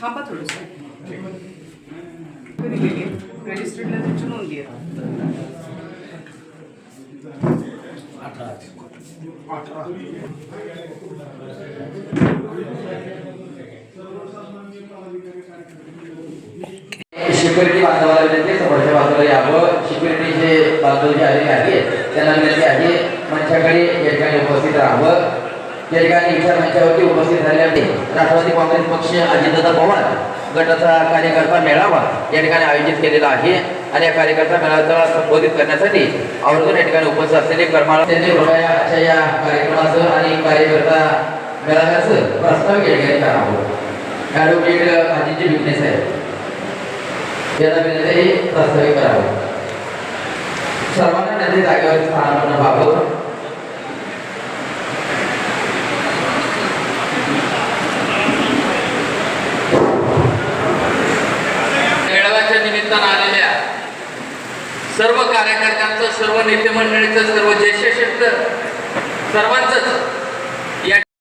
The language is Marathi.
थांबा थोडंसं रजिस्टर्डला त्यांची नोंदी सिक्युरिटी बांधवाला विनंती आहे, समोरच्या बाजूला यावं. सिक्युरिटीचे बांधव जे आलेले आहेत त्यांना विनंती आहे मंचाकडे या ठिकाणी उपस्थित राहावं. या ठिकाणी विचार मंचावरती उपस्थित झालेले राष्ट्रवादी काँग्रेस पक्ष अजितदादा पवार गटाचा कार्यकर्ता मेळावा या ठिकाणी आयोजित केलेला आहे आणि या कार्यकर्ता मेळाव्याला संबोधित करण्यासाठी आवर्जून या ठिकाणी उपस्थित असलेले कर्माळा त्यांनी कृपयाच्या या कार्यक्रमाचं आणि कार्यकर्ता मेळाव्याचं प्रस्ताव या ठिकाणी करावं ॲडव्होकेट अजितजी विकनेस आहे याला विनंती प्रस्तावित करावं. सर्वांना नदी जागेवर स्थानापन्न व्हावं निमित्तानं आलेल्या सर्व कार्यकर्त्यांचं सर्व नेते मंडळीचं सर्व ज्येष्ठ सर्वांचंच